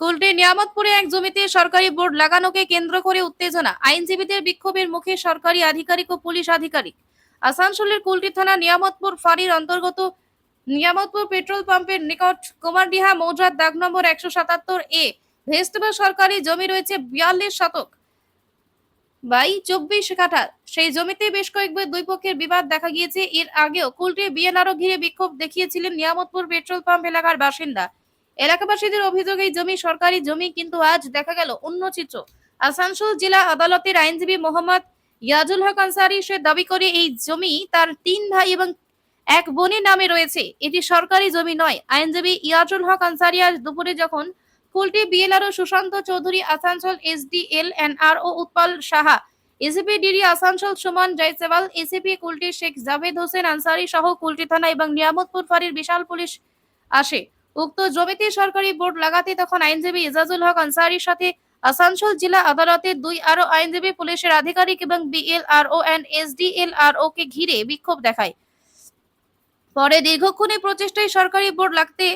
কুলটি নিয়ামতপুরে এক জমিতে সরকারি বোর্ড লাগানোকে কেন্দ্র করে উত্তেজনা। আইনজীবীদের বিক্ষোভের মুখে সরকারি আধিকারিক ও পুলিশ আধিকারিক। আসানসোলের কুলটি থানা নিয়ামতপুর ফাঁড়ির অন্তর্গত নিয়ামতপুর পেট্রোল পাম্পের নিকট কুমারডিহা মৌজার দাগ নম্বর একশো সাতাত্তর এ ভেস্টবা সরকারি জমি রয়েছে বিয়াল্লিশ শতক বাই চব্বিশ কাঠা সেই জমিতে বেশ কয়েকবার দুই পক্ষের বিবাদ দেখা গিয়েছে। এর আগেও কুলটি বিএনআরও ঘিরে বিক্ষোভ দেখিয়েছিলেন নিয়ামতপুর পেট্রোল পাম্প এলাকার বাসিন্দা। এলাকাবাসীদের অভিযোগ, এই জমি সরকারি জমি, কিন্তু আজ দেখা গেল অন্য চিত্র। আসানসোল জেলা আদালতের আইনজীবী মোহাম্মদ ইয়াজুল হক আনসারি সে দাবি করে, এই জমি তার তিন ভাই এবং এক বোনের নামে রয়েছে। এটি সরকারি জমি নয়। আইনজীবী ইয়াজুল হক আনসারি আজ দুপুরে যখন Kulti BLRO Sushanta Chowdhury, Asansol SDL NR ও Utpal Saha ACP DD Asansol Suman Jaiswal ACP Kulti Sheikh Javed Hossain Ansari সহ কুলটি থানা এবং নিয়ামতপুর ফাঁড়ির বিশাল পুলিশ আসে। উক্ত জমিতে সরকারি বোর্ড লাগাতে তখন আইনজীবী ইজাজুল হক আনসারির সাথে আসানসোল জেলা আদালতে দুই আরও আইনজীবী পুলিশের আধিকারিক এবং বিএলআরও এন্ড এসডিএলআরও কে ঘিরে বিক্ষোভ দেখায়। পরে দীর্ঘক্ষণের প্রচেষ্টায় সরকারি বোর্ড লাগতে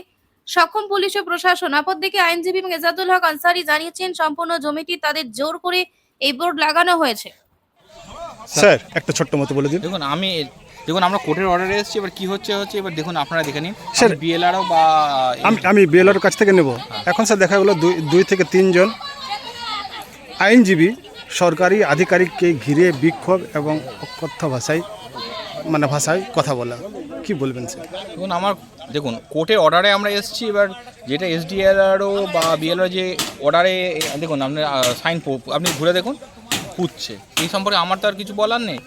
সক্ষম পুলিশ ও প্রশাসন। অপরদিকে আইনজীবী এবং এজাজুল হক আনসারি জানিয়েছেন সম্পূর্ণ জমিটি তাদের জোর করে এই বোর্ড লাগানো হয়েছে। স্যার একটা ছোট্ট মতো বলে দিন। দেখুন আমি দেখুন আমরা কোর্টের অর্ডারে এসেছি এবার কি হচ্ছে হচ্ছে এবার দেখুন আপনারা দেখে নিন। স্যার, বিএলআরও বা আমি আমি বিএলআর কাছ থেকে নেব। এখন স্যার দেখা গেলো দুই দুই থেকে তিনজন আইনজীবী সরকারি আধিকারিককে ঘিরে বিক্ষোভ এবং অকথ্য ভাষায় মানে ভাষায় কথা বলা। কি বলবেন স্যার? দেখুন আমার দেখুন কোর্টের অর্ডারে আমরা এসেছি এবার যেটা এসডিএলআরও বা বিএলআর যে অর্ডারে দেখুন আপনি সাইন আপনি ঘুরে দেখুন পুচ্ছে এই সম্পর্কে আমার তো আর কিছু বলার নেই।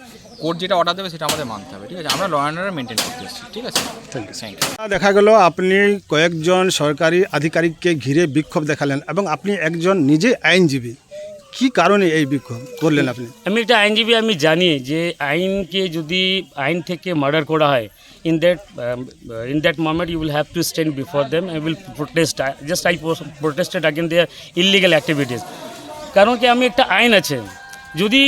কোর্ট যেটা অর্ডার দেবে সেটা আমাদের মানতে হবে ঠিক আছে? আমরা ল অ্যান্ড অর্ডার মেনটেন করতে এসেছি ঠিক আছে? থ্যাংক ইউ থ্যাংক ইউ দেখা গেল আপনি কয়েকজন সরকারি আধিকারিককে ঘিরে বিক্ষোভ দেখালেন এবং আপনি একজন নিজে আইনজীবী। কি কারণে এই বিক্ষোভ করলেন আপনি? আমি একটা আইনজীবী আমি জানি যে আইনকে যদি আইন থেকে মার্ডার করা হয় in that in that moment you will have to stand before them I will protest just I protested again their illegal activities কারণ কি আমি একটা আইন আছে। যদি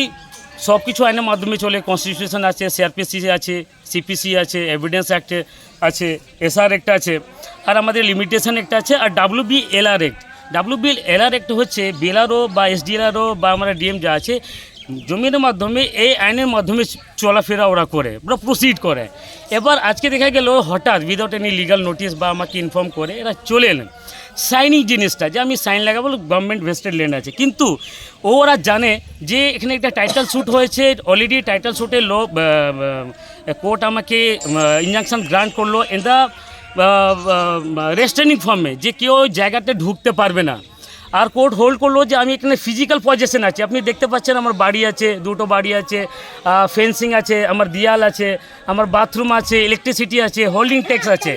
সব কিছু আইনের মাধ্যমে চলে। কনস্টিটিউশন আছে সিআরপিসি আছে সিপিসি আছে এভিডেন্স অ্যাক্ট আছে এসআর অ্যাক্ট আছে। আর আমাদের লিমিটেশন একটা আছে আর W B LR act B LR act হচ্ছে বিএলআরও বা এসডিএলআরও বা আমরা ডিএম যা আছে জমির মাধ্যমে, এই আইনের মাধ্যমে চলাফেরা ওরা করে, ওরা প্রসিড করে। এবার আজকে দেখা গেল হঠাৎ উইদাউট এনি লিগাল নোটিশ বা আমাকে ইনফর্ম করে, এরা চলে এলেন। সাইনিং জিনিসটা, যে আমি সাইন লাগাবো গভর্নমেন্ট ভেস্টেড ল্যান্ড আছে। কিন্তু ওরা জানে যে এখানে একটা টাইটেল শ্যুট হয়েছে অলরেডি টাইটেল শ্যুটে লো কোর্ট আমাকে ইনজাংশন গ্রান্ট করল। ইন দ্য রেস্টেনিং ফর্মে যে কেউ জায়গাতে ঢুকতে পারবে না। আর কোর্ট হোল্ড করল যে আমি এখানে ফিজিক্যাল পজিশন আছে। আপনি দেখতে পাচ্ছেন আমার বাড়ি আছে, দুটো বাড়ি আছে ফেন্সিং আছে, আমার দিয়াল আছে, আমার বাথরুম আছে ইলেকট্রিসিটি আছে হোল্ডিং ট্যাক্স আছে।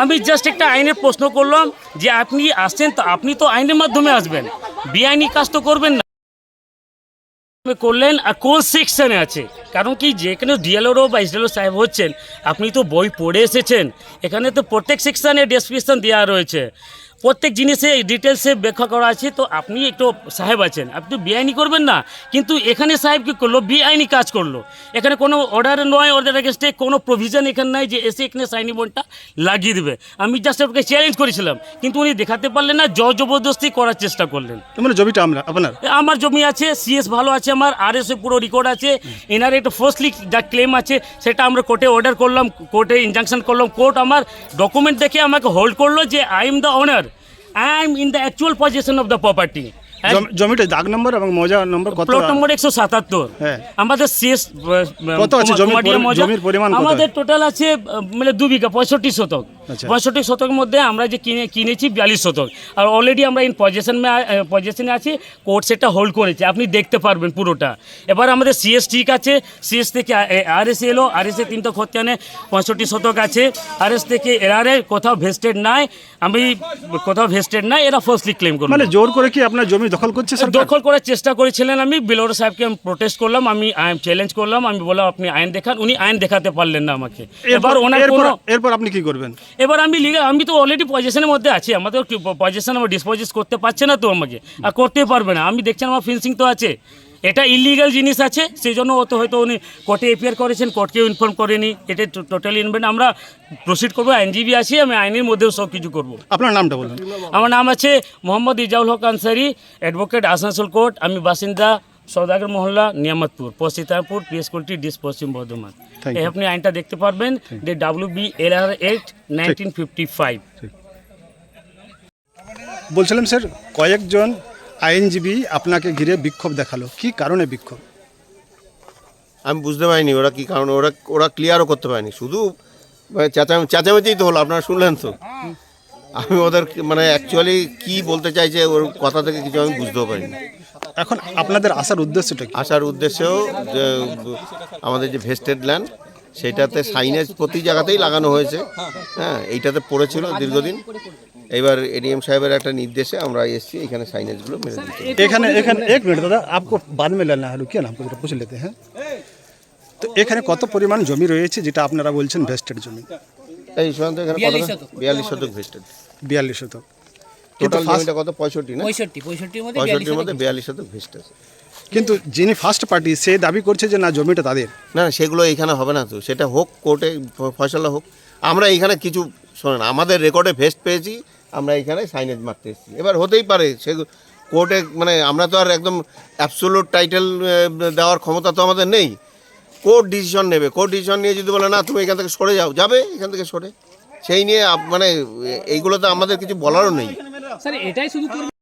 আমি জাস্ট একটা আইনের প্রশ্ন করলাম যে আপনি আসছেন তো, আপনি তো আইনের মাধ্যমে আসবেন। বেআইনি কাজ তো করবেন না। করলেন আর কোন সেকশানে আছে? কারণ কি যেখানে ডিএলওরও বা এসডিএলও সাহেব হচ্ছেন, আপনি তো বই পড়ে এসেছেন। এখানে তো প্রত্যেক সেকশানে ডেসক্রিপশন দেওয়া রয়েছে। প্রত্যেক জিনিসে ডিটেলসে ব্যাখ্যা করা আছে তো আপনি একটু সাহেব আছেন। আপনি বেআইনি করবেন না কিন্তু এখানে সাহেব কী করল? বেআইনি কাজ করল। এখানে কোনো অর্ডার নয় অর্ডার এগেস্টে কোনো প্রভিশন এখানে নাই যে এসে এখানে সাইনি বোর্ডটা লাগিয়ে দেবে। আমি জাস্ট আপনাকে চ্যালেঞ্জ করেছিলাম কিন্তু উনি দেখাতে পারলেন না জয় জবরদস্তি করার চেষ্টা করলেন। মানে জমিটা আমরা আপনার? আমার জমি আছে সিএস ভালো আছে আমার আর এস পুরো রেকর্ড আছে। এনার একটা ফার্স্টলি যা ক্লেম আছে সেটা আমরা কোর্টে অর্ডার করলাম কোর্টে ইনজাংশন করলাম কোর্ট আমার ডকুমেন্ট দেখে আমাকে হোল্ড করল যে I am the owner I am in the actual position of the property জমিটা দাগ নম্বর এবং মৌজা নম্বর কত? প্লট নম্বর একশো সাতাত্তর। হ্যাঁ। আমাদের শেষ কত আছে জমির পরিমাণ আমাদের টোটাল আছে মানে 2 বিঘা পঁয়ষট্টি শতক। পঁয়ষট্টি শতকের মধ্যে আমরা যে কিনে কিনেছি বিয়াল্লিশ শতক। আর অলরেডি আমরা ইন পজিশন পজিশনে আছি কোর্ট সেটা হোল্ড করেছে। আপনি দেখতে পারবেন পুরোটা। এবার আমাদের সিএস ঠিক আছে। সিএস থেকে আর এস এলো। আর এস এ তিনটা খতিয়ানে পঁয়ষট্টি শতক আছে। আর এস থেকে এরারে কোথাও ভেস্টেড নাই। আমি কোথাও ভেস্টেড নাই এরা ফার্স্টলি ক্লেম করব মানে জোর করে কি আপনার জমি দখল করছে দখল করার চেষ্টা করেছিলেন আমি। বিলোর সাহেবকে আমি প্রোটেস্ট করলাম আমি চ্যালেঞ্জ করলাম। আমি বললাম আপনি আইন দেখান। উনি আইন দেখাতে পারলেন না আমাকে। এবার ওনার এরপর আপনি কি করবেন? এবার আমি লিগে আমি তো অলরেডি পজিশনের মধ্যে আছি আমাদের পজিশন আমার ডিসপোজিস করতে পারছে না তো আমাকে আর করতে পারবে না। আমি দেখছেন আমার ফিনিশিং তো আছে এটা ইলিগাল জিনিস আছে সেই জন্য অত হয়তো উনি কোর্টে এপিয়ার করেছেন কোর্টকেও ইনফর্ম করেনি এটা টোটালি ইনভেন্ট আমরা প্রসিড করব আইনজীবী আছি আমি আইনের মধ্যেও সব কিছু করব। আপনার নামটা বলুন। আমার নাম আছে মোহাম্মদ ইজাউল হক আনসারি অ্যাডভোকেট আসানসোল কোর্ট আমি বাসিন্দা সৌদাগর মহল্লা নিয়ামতপুর। পশ্চিতারপুর পিএসকুলটি ডিস পশ্চিম বর্ধমান। এই আপনি আইনটা দেখতে পারবেন যে W B L R eight nineteen fifty five বলছিলাম স্যার কয়েকজন আইনজীবী আপনাকে ঘিরে বিক্ষোভ দেখাল। কি কারণে বিক্ষোভ? আমি বুঝতে পারিনি ওরা কি কারণ ওরা ওরা ক্লিয়ারও করতে পারেনি। শুধু মানে চেঁচামে চেঁচামেচিই তো হলো আপনারা শুনলেন তো। আমি ওদের মানে অ্যাকচুয়ালি কি বলতে চাইছে ওর কথা থেকে কিছু আমি বুঝতেও পারিনি। এখন আপনাদের আসার উদ্দেশ্যটা আসার উদ্দেশ্যেও যে আমাদের যে ভেস্টেড ল্যান্ড সেটাতে সাইনেজ প্রতি জায়গাতেই লাগানো হয়েছে। হ্যাঁ এইটাতে পড়েছিল দীর্ঘদিন। এবার এডিএম সাহেবের একটা নির্দেশে আমরা এসেছি এখানে সাইনেজগুলো মেরে দিচ্ছি এখানে এখানে এক মিনিট দাদা আপকো বাদ মে লেনা হলো কেন আপনি পুছ লেতে হ্যাঁ? তো এখানে কত পরিমাণ জমি রয়েছে যেটা আপনারা বলছেন ভেস্টেড জমি? এই সন্ধ্যা এখানে কত বিয়াল্লিশ শতক ভেস্টেড। বিয়াল্লিশ শতক। টোটাল জমিটা কত? পঁয়ষট্টি না? পঁয়ষট্টি পঁয়ষট্টির মধ্যে পঁয়ষট্টির মধ্যে বিয়াল্লিশ শতক ভেস্টেড কিন্তু যিনি ফার্স্ট পার্টি সে দাবি করছে যে না জমিটা তাদের। না না সেগুলো এখানে হবে না তো। সেটা হোক কোর্টে ফয়সালা হোক। আমরা এখানে কিছু শোনেন আমাদের রেকর্ডে ভেস্ট পেয়েছি আমরা এখানে সাইনেজ মারতে এসেছি। এবার হতেই পারে সে কোর্টে মানে আমরা তো আর একদম অ্যাবসোলুট টাইটেল দেওয়ার ক্ষমতা তো আমাদের নেই। কোর্ট ডিসিশন নেবে। কোর্ট ডিসিশন নিয়ে যদি বলে না তুমি এখান থেকে সরে যাও। যাবে এখান থেকে সরে। সেই নিয়ে মানে এইগুলো তো আমাদের কিছু বলারও নেই। স্যার এটাই শুধু